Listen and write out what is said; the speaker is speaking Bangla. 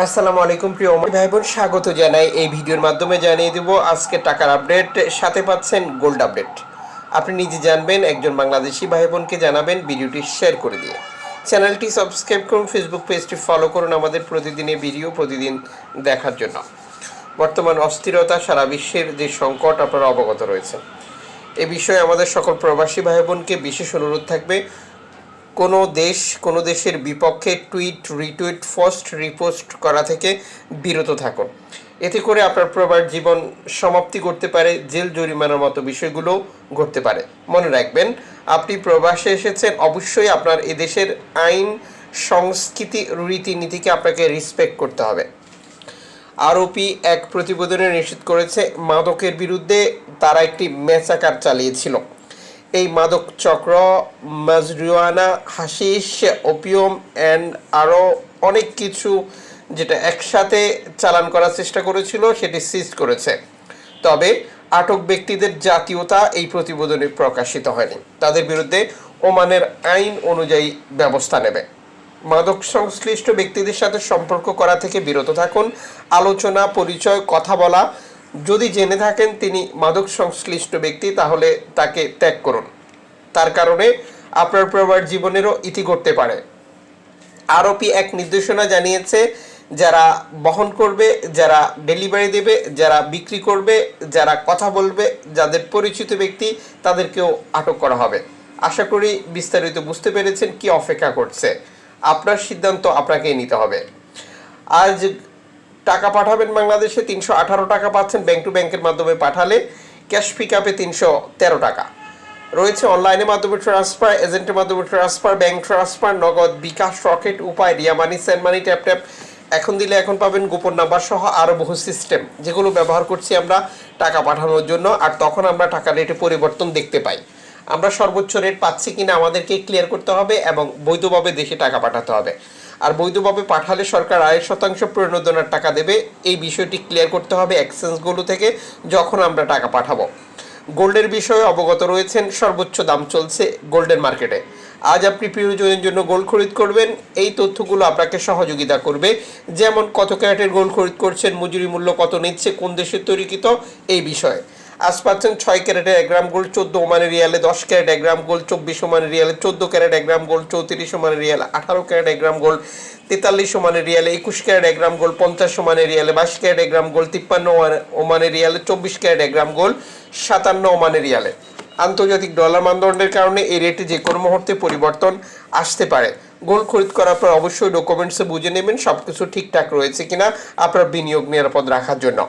আসসালামু আলাইকুম প্রিয় ভাই বোন স্বাগত জানাই। এই ভিডিওর মাধ্যমে জানিয়ে দেব, আজকে টাকার আপডেট, সাথে পাচ্ছেন গোল্ড আপডেট। আপনি নিজে জানবেন, একজন বাংলাদেশি ভাই বোনকে জানাবেন, ভিডিওটি শেয়ার করে দিয়ে। চ্যানেলটি সাবস্ক্রাইব করুন, ফেসবুক পেজটি ফলো করুন আমাদের প্রতিদিনের ভিডিও, প্রতিদিন দেখার জন্য। বর্তমান অস্থিরতা সারা বিশ্বের যে সংকট, আপনারা অবগত রয়েছে এ বিষয়ে আমাদের সকল প্রবাসী ভাই বোনকে বিশেষ অনুরোধ থাকবে। কোনো দেশ, কোনো দেশের বিপক্ষে টুইট, রিটুইট, পোস্ট, রিপোস্ট করা থেকে বিরত থাকুন। এতে করে আপনার প্রবার জীবন সমাপ্তি করতে পারে, জেল জরিমানার মতো বিষয়গুলো ঘটতে পারে। মনে রাখবেন, আপনি প্রবাসে এসেছেন, অবশ্যই আপনার এদেশের আইন, সংস্কৃতি, রীতিনীতিকে আপনাকে রেসপেক্ট করতে হবে। আরওপি এক প্রতিবেদনে নিশ্চিত করেছে, মাদকের বিরুদ্ধে তারা একটি মেসাকার চালিয়েছিল। এই মাদক চক্র, মাজরিওয়ানা হাসিস ওপিয়ম অ্যান্ড আরও অনেক কিছু যেটা একসাথে চালান করার চেষ্টা করেছিল, সেটি সিজ করেছে। তবে আটক ব্যক্তিদের জাতীয়তা এই প্রতিবেদনে প্রকাশিত হয়নি। তাদের বিরুদ্ধে ওমানের আইন অনুযায়ী ব্যবস্থা নেবে। মাদক সংশ্লিষ্ট ব্যক্তিদের সাথে সম্পর্ক করা থেকে বিরত থাকুন, আলোচনা, পরিচয়, কথা বলা যদি জেনে থাকেন তিনি মাদক সংশ্লিষ্ট ব্যক্তি, তাহলে তাকে ত্যাগ করুন। তার কারণে আপনার প্রবার জীবনেরও ইতি করতে পারে। আরোপি এক নির্দেশনা জানিয়েছে, যারা বহন করবে, যারা ডেলিভারি দেবে, যারা বিক্রি করবে, যারা কথা বলবে, যাদের পরিচিত ব্যক্তি, তাদেরকেও আটক করা হবে। আশা করি বিস্তারিত বুঝতে পেরেছেন কি অপেক্ষা করছে। আপনার সিদ্ধান্ত আপনাকেই নিতে হবে। আজ টাকা পাঠাবেন বাংলাদেশে, তিনশো আঠারো টাকা পাচ্ছেন ব্যাংক টু ব্যাংকের মাধ্যমে পাঠালে ক্যাশ পিক আপে তিনশো তেরো টাকা। রয়েছে অনলাইনের মাধ্যমে ট্রান্সফার এজেন্টের মাধ্যমে ট্রান্সফার ব্যাংক ট্রান্সফার নগদ বিকাশ রকেট উপায়, Ria money send money tap tap এখন দিলে এখন পাবেন গোপন নাম্বার সহ আরও বহু সিস্টেম যেগুলো ব্যবহার করছি আমরা টাকা পাঠানোর জন্য, আর তখন আমরা টাকা রেটে পরিবর্তন দেখতে পাই। আমরা সর্বোচ্চ রেট পাচ্ছি কিনা আমাদেরকে ক্লিয়ার করতে হবে এবং বৈধভাবে দেশে টাকা পাঠাতে হবে। আর বৈধভাবে পাঠালে সরকার আড়াই শতাংশ প্রণোদনার টাকা দেবে, এই বিষয়টি ক্লিয়ার করতে হবে এক্সচেঞ্জগুলো থেকে যখন আমরা টাকা পাঠাবো। গোল্ডের বিষয়ে অবগত রয়েছেন, সর্বোচ্চ দাম চলছে গোল্ডের মার্কেটে আজ আপনি প্রিয়জনের জন্য গোল্ড খরিদ করবেন, এই তথ্যগুলো আপনাকে সহযোগিতা করবে। যেমন, কত ক্যারেটের গোল্ড খরিদ করছেন, মজুরি মূল্য কত নিচ্ছে, কোন দেশের তৈরিকৃত, এই বিষয়ে। আজ পাচ্ছেন ছয় ক্যারেটের এক গ্রাম গোল্ড চোদ্দ ওমানের রিয়ালে দশ ক্যারেট, এক গ্রাম গোল্ড চব্বিশ ওমানের রিয়ালে চোদ্দ ক্যারেট, এক গ্রাম গোল্ড চৌত্রিশ ওমানের রিয়ালে আঠারো ক্যারেট, এক গ্রাম গোল্ড তেতাল্লিশ ওমানের রিয়ালে একুশ ক্যারেট, এক গ্রাম গোল্ড পঞ্চাশ ওমানের রিয়ালে বাইশ ক্যারেট, এক গ্রাম গোল্ড তিপ্পান্ন ওমানের রিয়ালে চব্বিশ ক্যারেট, এক গ্রাম গোল্ড সাতান্ন ওমানের রিয়ালে। আন্তর্জাতিক ডলার মানদণ্ডের কারণে এই রেটে যে কোনো মুহূর্তে পরিবর্তন আসতে পারে। গোল্ড খরিদ করার পর অবশ্যই ডকুমেন্টসে বুঝে নেবেন সব কিছু ঠিকঠাক রয়েছে কিনা, আপনার বিনিয়োগ নিরাপদ রাখার জন্য।